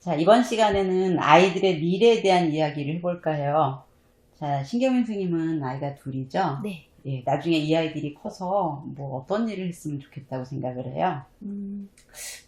자, 이번 시간에는 아이들의 미래에 대한 이야기를 해볼까 해요. 자, 신경민 선생님은 아이가 둘이죠? 네. 예, 나중에 이 아이들이 커서 뭐 어떤 일을 했으면 좋겠다고 생각을 해요. 음,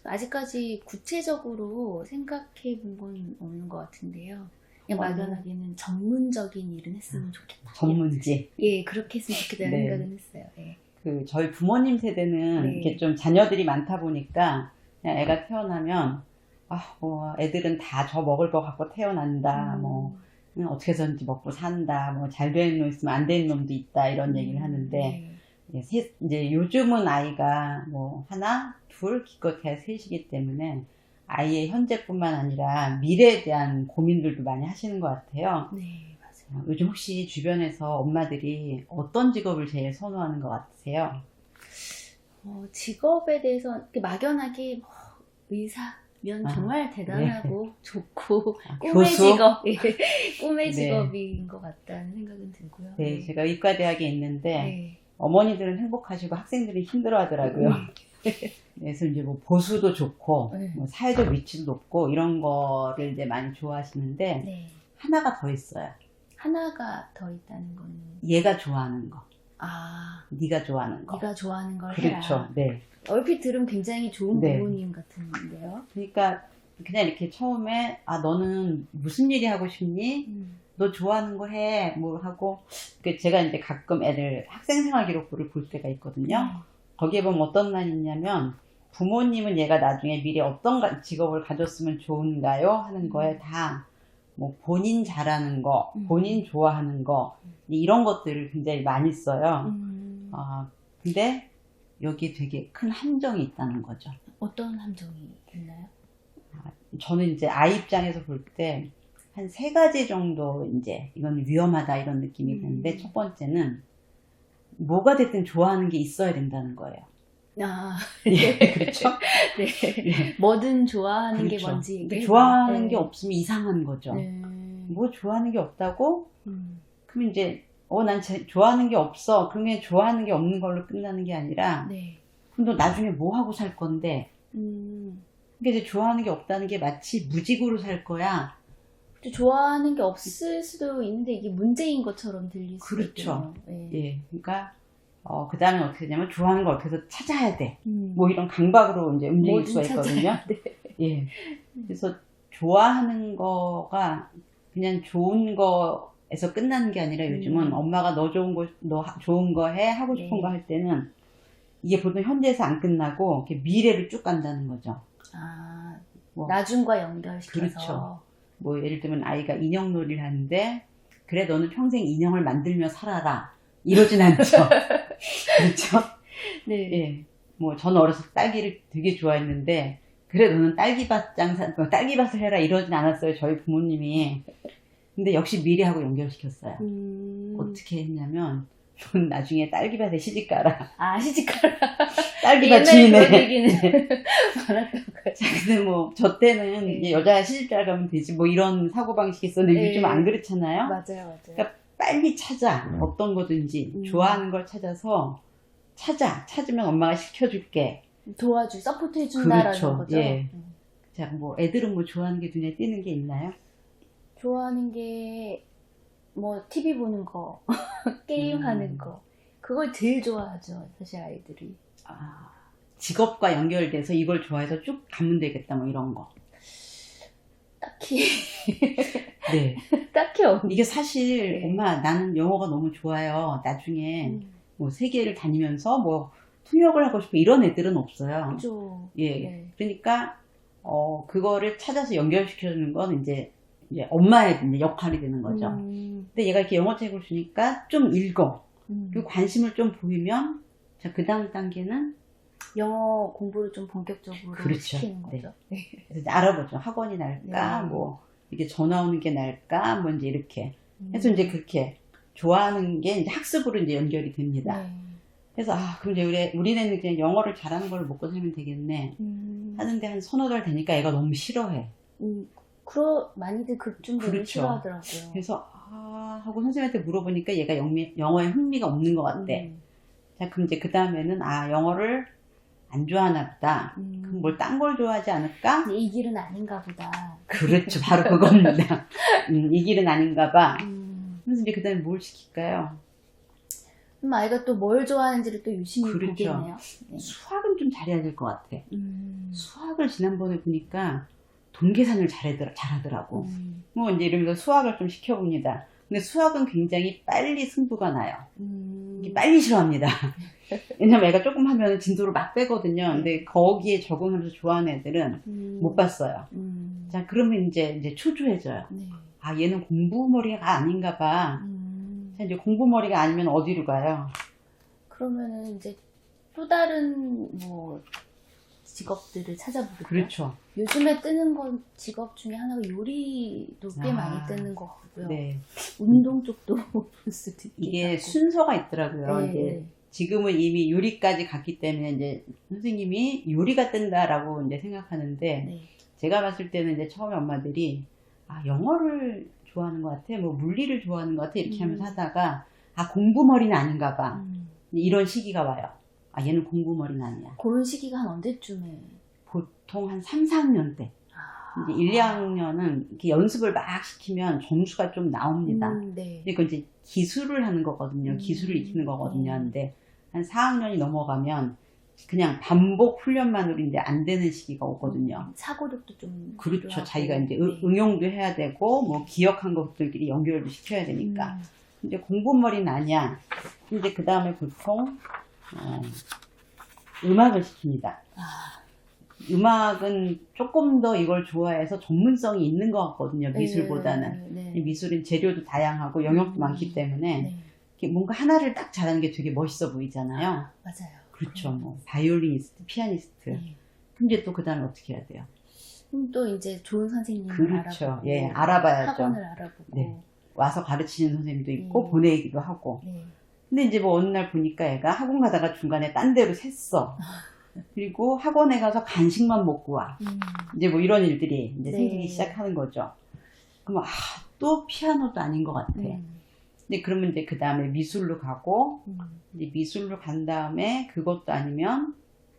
아직까지 구체적으로 생각해 본 건 없는 것 같은데요. 그냥 어. 막연하게는 전문적인 일은 했으면 좋겠다. 전문지. 예, 그렇게 했으면 좋겠다는 네. 생각은 했어요. 예. 그, 저희 부모님 세대는 네. 이렇게 좀 자녀들이 많다 보니까 그냥 애가 태어나면 아, 뭐 애들은 다 저 먹을 거 갖고 태어난다. 음, 뭐 그냥 어떻게 해서든지 먹고 산다. 뭐 잘 되는 놈 있으면 안 되는 놈도 있다. 이런 얘기를 하는데 네. 예, 셋- 이제 요즘은 아이가 뭐 하나, 둘, 기껏해야 셋이기 때문에 아이의 현재뿐만 아니라 미래에 대한 고민들도 많이 하시는 것 같아요. 네, 맞아요. 어, 요즘 혹시 주변에서 엄마들이 어떤 직업을 제일 선호하는 것 같으세요? 어, 직업에 대해서 막연하게 뭐, 의사 면 아, 정말 대단하고 좋고 아, 꿈의 교수? 직업, 예, 꿈의 네. 직업인 것 같다는 생각은 들고요. 네, 제가 의과대학에 있는데 네. 어머니들은 행복하시고 학생들이 힘들어하더라고요. 음. 그래서 이제 뭐 보수도 좋고 네. 뭐 사회적 위치도 높고 이런 거를 이제 많이 좋아하시는데 네. 하나가 더 있어요. 하나가 더 있다는 거는 얘가 좋아하는 거, 아 네가 좋아하는 거. 네가 좋아하는 걸 그렇죠. 해라. 네. 얼핏 들으면 굉장히 좋은 네. 부모님 같은데요. 그러니까 그냥 이렇게 처음에 아 너는 무슨 일이 하고 싶니? 음. 너 좋아하는 거 해. 뭐 하고 그 제가 이제 가끔 애들 학생생활 기록부를 볼 때가 있거든요. 거기에 보면 어떤 말이 있냐면 부모님은 얘가 나중에 미래 어떤 가- 직업을 가졌으면 좋은가요? 하는 거에 다 뭐 본인 잘하는 거, 음. 본인 좋아하는 거 이런 것들을 굉장히 많이 써요. 음. 아 근데 여기 되게 큰 함정이 있다는 거죠. 어떤 함정이 있나요? 저는 이제 아이 입장에서 볼 때 한 세 가지 정도 이제 이건 위험하다 이런 느낌이 음. 드는데 첫 번째는 뭐가 됐든 좋아하는 게 있어야 된다는 거예요. 아, 예, 그렇죠? 네. 예. 뭐든 좋아하는 게 그렇죠. 뭔지. 얘기해봐. 좋아하는 네. 게 없으면 이상한 거죠. 네. 뭐 좋아하는 게 없다고? 음. 그럼 이제 어난 좋아하는 게 없어. 그러면 좋아하는 게 없는 걸로 끝나는 게 아니라 네. 그럼 너 나중에 뭐 하고 살 건데? 음. 그러니까 이제 좋아하는 게 없다는 게 마치 무직으로 살 거야. 또 좋아하는 게 없을 수도 있는데 이게 문제인 것처럼 들릴 수도 그렇죠. 있겠네요. 네. 예, 그러니까 어, 그 다음에 어떻게 되냐면 좋아하는 걸 어떻게 해서 찾아야 돼. 음. 뭐 이런 강박으로 이제 움직일 수가 있거든요. 예. 그래서 좋아하는 거가 그냥 좋은 거에서 끝나는 게 아니라 요즘은 음. 엄마가 너 좋은 거, 너 하- 좋은 거 해, 하고 싶은 네. 거할 때는 이게 보통 현재에서 안 끝나고 이렇게 미래를 쭉 간다는 거죠. 아, 뭐. 나중과 연결시켜서. 그렇죠. 뭐 예를 들면 아이가 인형놀이를 하는데 그래 너는 평생 인형을 만들며 살아라. 이러진 않죠. 그렇죠? 네. 예. 뭐, 저는 때 딸기를 되게 좋아했는데, 그래, 너는 딸기밭 장사, 어, 딸기밭을 해라 이러진 않았어요, 저희 부모님이. 근데 역시 미래하고 연결시켰어요. 음. 어떻게 했냐면, 넌 나중에 딸기밭에 시집가라. 아, 시집가라. 딸기밭 주인에. 많았던 거예요. 근데 뭐, 저 때는 네. 여자가 시집잘 가면 되지, 뭐 이런 사고방식이 있었는데 네. 요즘 안 그렇잖아요? 맞아요, 맞아요. 그러니까 빨리 찾아. 어떤 거든지. 음. 좋아하는 걸 찾아서 찾아. 찾으면 엄마가 시켜줄게. 도와주, 서포트 해준다라는 그렇죠. 거죠. 예. 음. 자, 뭐, 애들은 뭐 좋아하는 게 눈에 띄는 게 있나요? 좋아하는 게, 뭐, TV 보는 거, 게임하는 음. 거. 그걸 제일 좋아하죠, 사실 아이들이. 아, 직업과 연결돼서 이걸 좋아해서 쭉 가면 되겠다, 뭐 이런 거. 딱히, 네. 딱히 없는. 이게 사실, 네. 엄마, 나는 영어가 너무 좋아요. 나중에 음, 뭐 세계를 다니면서 뭐 통역을 하고 싶어. 이런 애들은 없어요. 그죠. 예. 네. 그러니까, 어, 그거를 찾아서 연결시켜주는 건 이제, 이제 엄마의 이제 역할이 되는 거죠. 음, 근데 얘가 이렇게 영어책을 주니까 좀 읽어. 음. 그리고 관심을 좀 보이면, 자, 그 다음 단계는 영어 공부를 좀 본격적으로 그렇죠. 시키는 거죠. 네. 그래서 이제 알아보죠. 학원이 날까, 네. 뭐, 이게 전화 오는 게 날까, 뭐 이제 이렇게. 음. 해서 이제 그렇게 좋아하는 게 이제 학습으로 이제 연결이 됩니다. 네. 그래서, 아, 그럼 이제 우리, 우리네는 그냥 영어를 잘하는 걸로 먹고 살면 되겠네. 음, 하는데 한 서너 달 되니까 애가 너무 싫어해. 음, 그러, 많이들 극중들을 그렇죠. 싫어하더라고요. 그래서, 아, 하고 선생님한테 물어보니까 얘가 영미, 영어에 흥미가 없는 것 같대. 음, 자, 그럼 이제 그 다음에는, 아, 영어를 안 좋아하나 보다. 음. 그럼 뭘 딴 걸 좋아하지 않을까? 이 길은 아닌가 보다. 그렇죠. 바로 그겁니다. 음, 이 길은 아닌가 봐. 음. 그래서 이제 그 다음에 뭘 시킬까요? 그럼 아이가 또 뭘 좋아하는지를 또 유심히 그렇죠. 보겠네요. 네. 수학은 좀 잘해야 될 것 같아. 음. 수학을 지난번에 보니까 돈 계산을 잘하더라, 잘하더라고. 음. 뭐 이제 이러면서 수학을 좀 시켜봅니다. 근데 수학은 굉장히 빨리 승부가 나요. 음. 빨리 싫어합니다. 왜냐면 애가 조금 하면 진도를 막 빼거든요. 근데 거기에 적응하면서 좋아하는 애들은 음. 못 봤어요. 음. 자, 그러면 이제, 이제 초조해져요. 네. 아, 얘는 공부머리가 아닌가 봐. 음. 자, 이제 공부머리가 아니면 어디로 가요? 그러면은 이제 또 다른 뭐 직업들을 찾아보겠죠. 그렇죠. 요즘에 뜨는 건 직업 중에 하나가 요리도 꽤 아. 많이 뜨는 것 같고요. 네. 운동 쪽도 볼 수도 있고. 이게 순서가 있더라고요. 네. 지금은 이미 요리까지 갔기 때문에 이제 선생님이 요리가 뜬다라고 이제 생각하는데 네. 제가 봤을 때는 이제 처음에 엄마들이 아 영어를 좋아하는 것 같아, 뭐 물리를 좋아하는 것 같아 이렇게 음. 하면서 하다가 아 공부머리는 아닌가 봐 음. 이런 시기가 와요. 아 얘는 공부머리는 아니야. 그런 시기가 한 언제쯤에? 보통 한 3, 4학년 때 아. 이제 1, 2학년은 이렇게 연습을 막 시키면 점수가 좀 나옵니다. 음, 네. 그건 이제 기술을 하는 거거든요. 음. 기술을 익히는 거거든요. 네. 근데 한 4학년이 넘어가면 그냥 반복 훈련만으로 이제 안 되는 시기가 오거든요. 사고력도 좀. 그렇죠. 필요하고. 자기가 이제 네. 응- 응용도 해야 되고, 뭐 기억한 것들끼리 연결도 시켜야 되니까. 음. 이제 공부머리는 아니야. 이제 그 다음에 보통, 어, 음악을 시킵니다. 아, 음악은 조금 더 이걸 좋아해서 전문성이 있는 것 같거든요. 네, 미술보다는. 네. 네. 미술은 재료도 다양하고 영역도 음. 많기 때문에 네. 뭔가 하나를 딱 잘하는 게 되게 멋있어 보이잖아요. 맞아요. 그렇죠. 뭐 바이올리니스트, 피아니스트. 네. 근데 또 그다음에 어떻게 해야 돼요? 그럼 또 이제 좋은 선생님을 그렇죠. 알아보고 예, 알아봐야죠. 학원을 알아보고 네. 와서 가르치는 선생님도 있고 음. 보내기도 하고. 네. 근데 이제 뭐 어느 날 보니까 애가 학원 가다가 중간에 딴 데로 샜어. 그리고 학원에 가서 간식만 먹고 와. 음. 이제 뭐 이런 일들이 이제 네. 생기기 시작하는 거죠. 그럼 아, 또 피아노도 아닌 것 같아. 음. 근데 그러면 이제 그 다음에 미술로 가고 음. 이제 미술로 간 다음에 그것도 아니면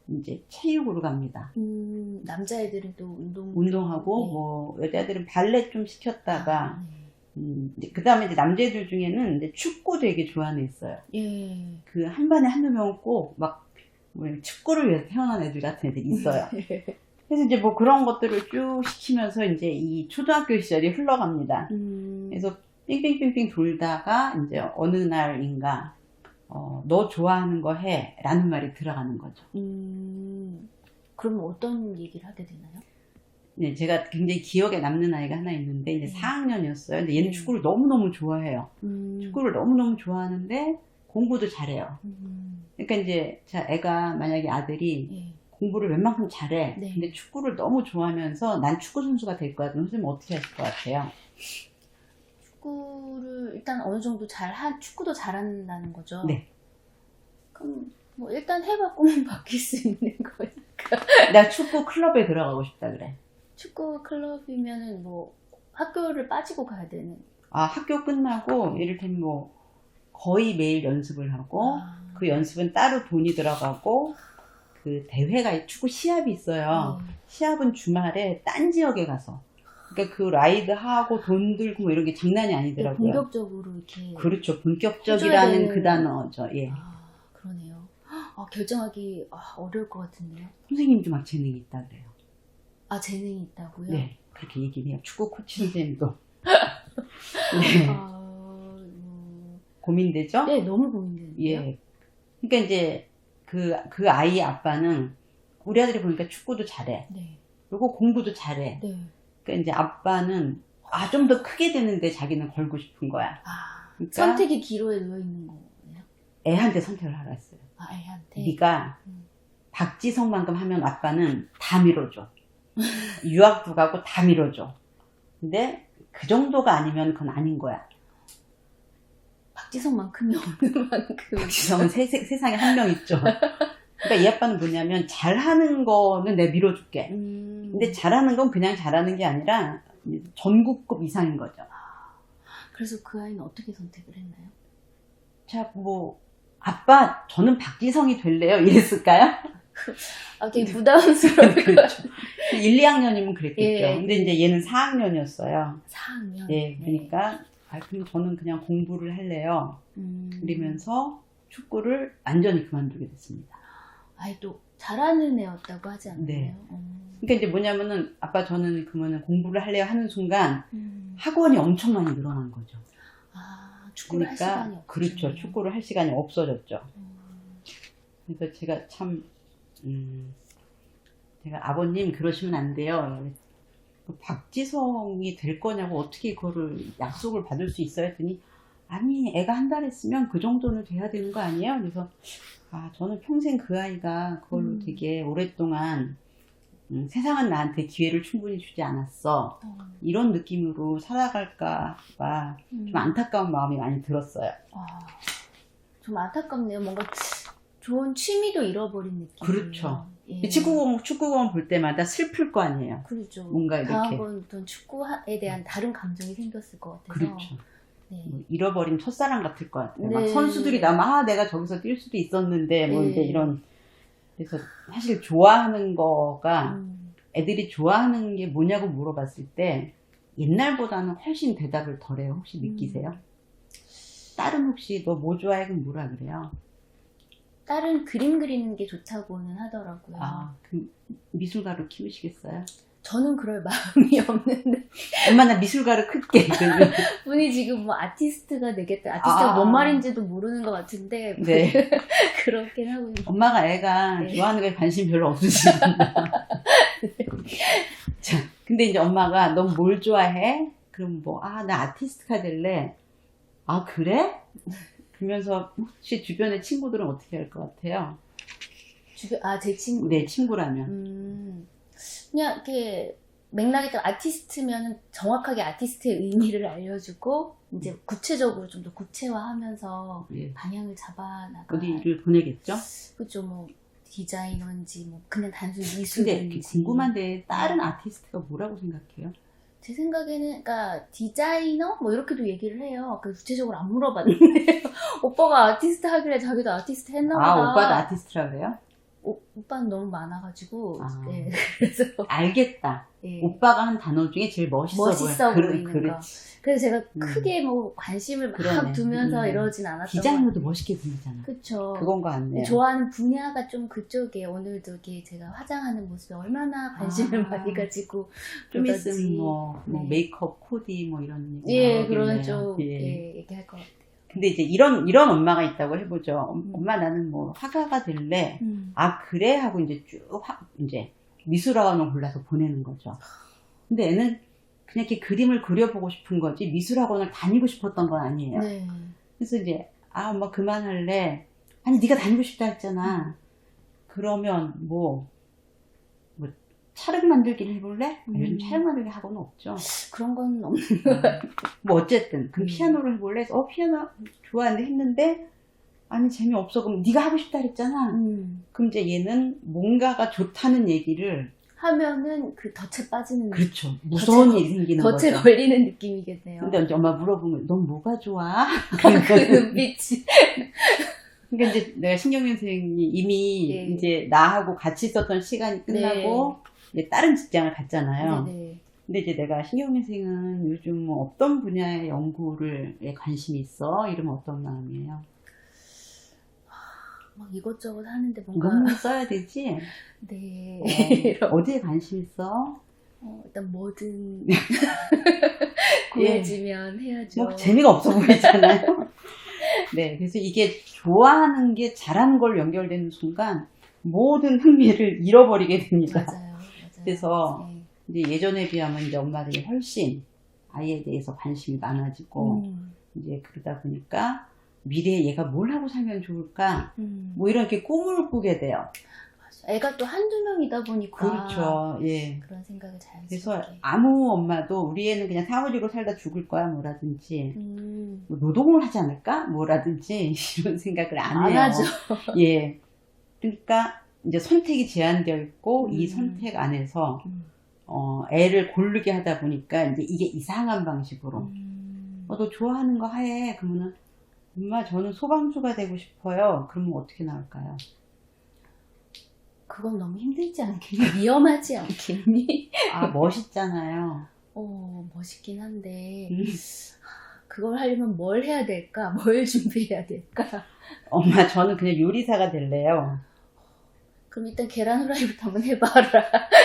이제 체육으로 갑니다. 음, 남자애들은 또 운동 운동하고 네. 뭐 여자들은 발레 좀 시켰다가 아, 네. 음, 그 다음에 이제 남자애들 중에는 이제 축구 되게 좋아하는 애 있어요. 예. 그 한 반에 한두 명은 꼭막 뭐 축구를 위해서 태어난 애들 같은 애들이 있어요. 그래서 이제 뭐 그런 것들을 쭉 시키면서 이제 이 초등학교 시절이 흘러갑니다. 음. 그래서 빙빙빙빙 돌다가 이제 어느 날인가 어, 너 좋아하는 거 해. 라는 말이 들어가는 거죠. 음. 그러면 어떤 얘기를 하게 되나요? 네, 제가 굉장히 기억에 남는 아이가 하나 있는데 이제 네. 4학년이었어요. 근데 얘는 네. 축구를 너무너무 좋아해요. 음. 축구를 너무너무 좋아하는데 공부도 잘해요. 음. 그러니까 이제 자 애가 만약에 아들이 예. 공부를 웬만큼 잘해. 네. 근데 축구를 너무 좋아하면서 난 축구 선수가 될 거야. 그럼 선생님 어떻게 하실 것 같아요? 축구를 일단 어느 정도 잘한 축구도 잘한다는 거죠. 네. 그럼 뭐 일단 해봤고만 바뀔 수 있는 거니까. 나 축구 클럽에 들어가고 싶다 그래. 축구 클럽이면은 뭐 학교를 빠지고 가야 되는. 아 학교 끝나고 이를테면 뭐 거의 매일 연습을 하고 아. 그 연습은 따로 돈이 들어가고 그 대회가 축구 시합이 있어요. 네. 시합은 주말에 딴 지역에 가서 그러니까 그 라이드 하고 돈 들고 뭐 이런 게 장난이 네, 아니더라고요. 본격적으로 이렇게. 그렇죠. 본격적이라는 되는- 그 단어죠. 예. 아 그러네요. 아, 결정하기 아, 어려울 것 같은데요. 선생님도 막 재능이 있다 그래요. 아 재능이 있다고요? 네. 그렇게 얘기를 해요. 축구 코치 선생님도. 네. 아, 음, 고민되죠? 네 너무 고민되는데요. 예. 그러니까 이제 그, 그 아이의 아빠는 우리 아들이 보니까 축구도 잘해. 네. 그리고 공부도 잘해. 네. 그러니까 이제 아빠는 아, 좀 더 크게 되는데 자기는 걸고 싶은 거야. 아 그러니까 선택의 기로에 놓여 있는 거네요. 애한테 선택을 하라 했어요. 아 애한테. 네가 음. 박지성만큼 하면 아빠는 다 밀어줘. 유학도 가고 다 밀어줘. 근데 그 정도가 아니면 그건 아닌 거야. 박지성만큼이 없는 만큼. 박지성은 세, 상에 한 명 있죠. 그러니까 이 아빠는 뭐냐면 잘하는 거는 내가 밀어줄게. 음. 근데 잘하는 건 그냥 잘하는 게 아니라 전국급 이상인 거죠. 그래서 그 아이는 어떻게 선택을 했나요? 자, 뭐 아빠 저는 박지성이 될래요? 이랬을까요? 아, 되게 부담스러울 것 그렇죠. 1, 2학년이면 그랬겠죠. 예. 근데 이제 얘는 4학년이었어요. 4학년. 예, 그러니까 아, 그럼 저는 그냥 공부를 할래요. 음. 그러면서 축구를 완전히 그만두게 됐습니다. 아이, 또, 잘하는 애였다고 하지 않나요? 네. 음. 그러니까 이제 뭐냐면은 아빠 저는 그러면 공부를 할래요 하는 순간 음. 학원이 엄청 많이 늘어난 거죠. 아, 축구를 할 시간이 그러니까 없죠. 그렇죠. 축구를 할 시간이 없어졌죠. 음. 그래서 제가 참 음, 제가 아버님 그러시면 안 돼요. 그 박지성이 될 거냐고 어떻게 그거를 약속을 받을 수 있어요 했더니 아니 애가 한 달 했으면 그 정도는 돼야 되는 거 아니에요? 그래서 아 저는 평생 그 아이가 그걸로 음. 되게 오랫동안 음, 세상은 나한테 기회를 충분히 주지 않았어 어. 이런 느낌으로 살아갈까 봐좀 음. 안타까운 마음이 많이 들었어요. 아, 좀 안타깝네요. 뭔가 좋은 취미도 잃어버린 느낌. 그렇죠. 예. 축구공 축구공 볼 때마다 슬플 거 아니에요. 그렇죠. 뭔가 이렇게. 다음번부터는 축구에 대한 다른 감정이 생겼을 것 같아서. 그렇죠. 네. 뭐 잃어버린 첫사랑 같을 것 같아요. 막 네. 선수들이 나면 아 내가 저기서 뛸 수도 있었는데 뭐 네. 이제 이런 그래서 사실 좋아하는 거가 음, 애들이 좋아하는 게 뭐냐고 물어봤을 때 옛날보다는 훨씬 대답을 덜해요. 혹시 음. 느끼세요? 딸은 혹시 너 뭐 좋아해? 그럼 뭐라 그래요? 딸은 그림 그리는 게 좋다고는 하더라고요. 아, 그 미술가로 키우시겠어요? 저는 그럴 마음이 없는데 엄마 나 미술가로. 그러면 분이 지금 뭐 아티스트가 되겠다. 아티스트가 아. 뭔 말인지도 모르는 것 같은데 네. 그렇긴 하고 있- 엄마가 애가 네. 좋아하는 거에 관심 별로 없으시다. 자, 근데 이제 엄마가 넌 뭘 좋아해? 그럼 뭐, 아, 나 아티스트가 될래. 아, 그래? 그러면서 혹시 주변의 친구들은 어떻게 할 것 같아요? 주변 아제 친구 내 친구라면. 음, 그냥 이렇게 맥락이 또 아티스트면 정확하게 아티스트의 의미를 알려주고 이제 구체적으로 좀 더 구체화하면서 예. 방향을 잡아 나가. 어디를 보내겠죠? 그죠 뭐 디자이너인지 뭐 그냥 단순 근데 미술인지. 궁금한데 다른 아티스트가 뭐라고 생각해요? 제 생각에는 그러니까 디자이너 뭐 이렇게도 얘기를 해요. 그 구체적으로 안 물어봤는데 오빠가 아티스트 하길래 자기도 아티스트 했나 보다. 아, 오빠도 아티스트라 그래요? 오, 오빠는 너무 많아가지고 아. 예, 그래서 알겠다. 예. 오빠가 한 단어 중에 제일 멋있어, 멋있어 보여. 보이는 거. 그렇지. 그래서 제가 음. 크게 뭐 관심을 막 그러네. 두면서 음. 이러진 않았던 것 멋있게 보이잖아. 그쵸. 그건 거 같네요. 좋아하는 분야가 좀 그쪽에 오늘도 이게 제가 화장하는 모습에 얼마나 관심을 아. 많이 가지고 좀. 있으면 뭐, 뭐 네. 메이크업, 코디 뭐 이런 얘기 예. 그런 쪽 예. 예, 얘기할 것 같아요. 근데 이제 이런 이런 엄마가 있다고 해보죠. 엄- 음. 엄마 나는 뭐 화가가 될래. 음. 아 그래 하고 이제 쭉 화, 이제 미술학원을 골라서 보내는 거죠. 근데 애는 그냥 이렇게 그림을 그려보고 싶은 거지 미술학원을 다니고 싶었던 건 아니에요. 네. 그래서 이제 아 엄마 그만할래. 아니 네가 다니고 싶다 했잖아. 그러면 뭐, 뭐 차를 만들기를 해볼래? 아, 요즘 음. 차를 만들기 학원은 없죠. 그런 건 없. 뭐 어쨌든 그럼 음. 피아노를 해볼래? 어 피아노 좋아하는데 했는데 아니 재미없어 그럼 네가 하고 싶다 그랬잖아. 음. 그럼 이제 얘는 뭔가가 좋다는 얘기를 하면은 그 덫에 빠지는 그렇죠 무서운 덫에- 일이 생기는 덫에 거죠. 걸리는 느낌이겠네요. 근데 이제 엄마 물어보면 넌 뭐가 좋아? 그 눈빛이. 그러니까 이제 내가 신경민 선생님이 이미 네. 이제 나하고 같이 있었던 시간이 끝나고 이제 다른 직장을 갔잖아요. 네 네. 근데 이제 내가 신경민 선생은 요즘 뭐 어떤 분야의 연구를 에 관심이 있어? 이러면 어떤 마음이에요? 막 이것저것 하는데 뭔가 논문 써야 되지? 네. 어, 어디에 관심 있어? 어, 일단 뭐든 예. 구해지면 해야죠. 뭐 재미가 없어 보이잖아요. 네, 그래서 이게 좋아하는 게 잘하는 걸 연결되는 순간 모든 흥미를 잃어버리게 됩니다. 맞아요. 맞아요. 그래서 네. 이제 예전에 비하면 이제 엄마들이 훨씬 아이에 대해서 관심이 많아지고 음, 이제 그러다 보니까 미래에 얘가 뭘 하고 살면 좋을까 음. 뭐 이렇게 꿈을 꾸게 돼요. 맞아. 애가 또 한두 명이다 보니까 그렇죠. 예. 그런 생각을 잘 그래서 아무 엄마도 우리 애는 그냥 사무직으로 살다 죽을 거야 뭐라든지 음, 뭐 노동을 하지 않을까 뭐라든지 이런 생각을 안 안 해요. 하죠. 예. 그러니까 이제 선택이 제한되어 있고 이 음. 선택 안에서 음. 어, 애를 고르게 하다 보니까 이제 이게 이상한 방식으로 음. 어, 너 좋아하는 거 해. 그러면은 엄마 저는 소방수가 되고 싶어요. 그러면 어떻게 나올까요? 그건 너무 힘들지 않겠니? 위험하지 않겠니? 아, 멋있잖아요. 어, 멋있긴 한데, 음. 그걸 하려면 뭘 해야 될까? 뭘 준비해야 될까? 엄마, 저는 그냥 요리사가 될래요. 그럼 일단 계란 후라이부터 한번 해봐라.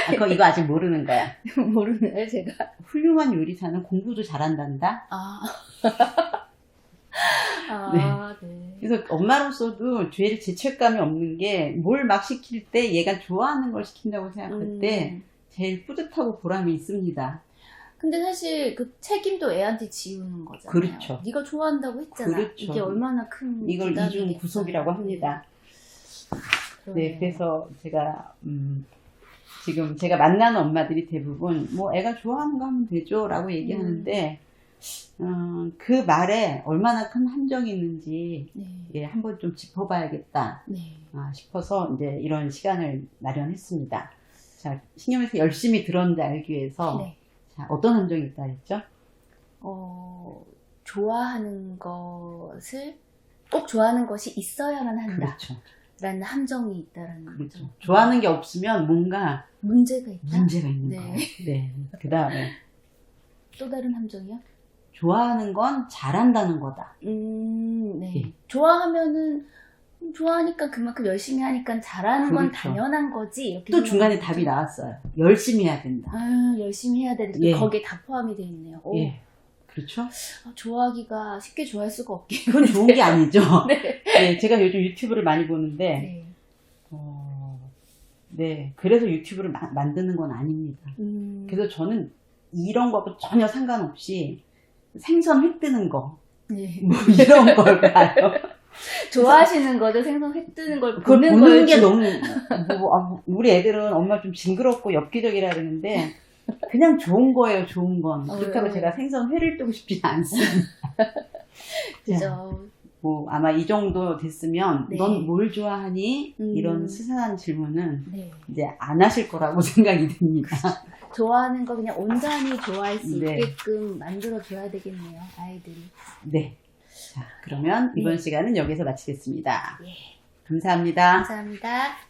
아, 그거 이거 아직 모르는 거야. 모르네요, 제가. 훌륭한 요리사는 공부도 잘한단다. 아. 그래서 엄마로서도 죄를 죄책감이 없는 게 뭘 막 시킬 때 얘가 좋아하는 걸 시킨다고 생각할 음. 때 제일 뿌듯하고 보람이 있습니다. 근데 사실 그 책임도 애한테 지우는 거잖아요. 그렇죠. 네가 좋아한다고 했잖아. 그렇죠. 이게 얼마나 큰 이걸. 이중 구속이라고 합니다. 네, 그러네요. 그래서 제가 음, 지금 제가 만나는 엄마들이 대부분 뭐 애가 좋아하는 거 하면 되죠라고 얘기하는데 음, 그 말에 얼마나 큰 함정이 있는지 네. 예, 한번 좀 짚어봐야겠다 네. 아, 싶어서 이제 이런 시간을 마련했습니다. 자, 신경에서 열심히 들었는지 알기 위해서 네. 자, 어떤 함정이 있다 했죠? 어, 좋아하는 것을 꼭 좋아하는 것이 있어야만 한다. 그렇죠. 라는 함정이 있다라는 그렇죠. 거죠. 좋아하는 게 없으면 뭔가 문제가 있다. 문제가 있는 네. 거예요. 네. 그 다음에 또 다른 함정이요? 좋아하는 건 잘한다는 거다. 음, 네. 예. 좋아하면은 좋아하니까 그만큼 열심히 하니까 잘하는 건 그렇죠. 당연한 거지. 이렇게 또 중간에 생각하면 답이 나왔어요. 열심히 해야 된다. 아, 열심히 해야 되는데 예. 거기에 다 포함이 돼 있네요. 오, 예. 그렇죠? 아, 좋아하기가 쉽게 좋아할 수가 없긴 그건 좋은 게 아니죠. 네. 네, 제가 요즘 유튜브를 많이 보는데, 네. 어, 네. 그래서 유튜브를 마- 만드는 건 아닙니다. 음, 그래서 저는 이런 거하고 전혀 상관없이 생선 회 뜨는 거, 네. 뭐 이런 걸 봐요. 좋아하시는 거죠. 생선 회 뜨는 걸 그걸 보는, 보는 걸 게 좀- 너무, 뭐, 아, 우리 애들은 엄마 좀 징그럽고 엽기적이라 그러는데, 그냥 좋은 거예요, 좋은 건. 어, 그렇다고 네. 제가 생선 회를 뜨고 싶지는 않습니다. 그죠. 뭐, 아마 이 정도 됐으면, 네. 넌 뭘 좋아하니? 음. 이런 스산한 질문은 네. 이제 안 하실 거라고 생각이 듭니다. 좋아하는 거 그냥 온전히 좋아할 수 네. 있게끔 만들어줘야 되겠네요. 아이들이. 네. 자, 그러면 이번 네. 시간은 여기서 마치겠습니다. 예. 감사합니다. 감사합니다.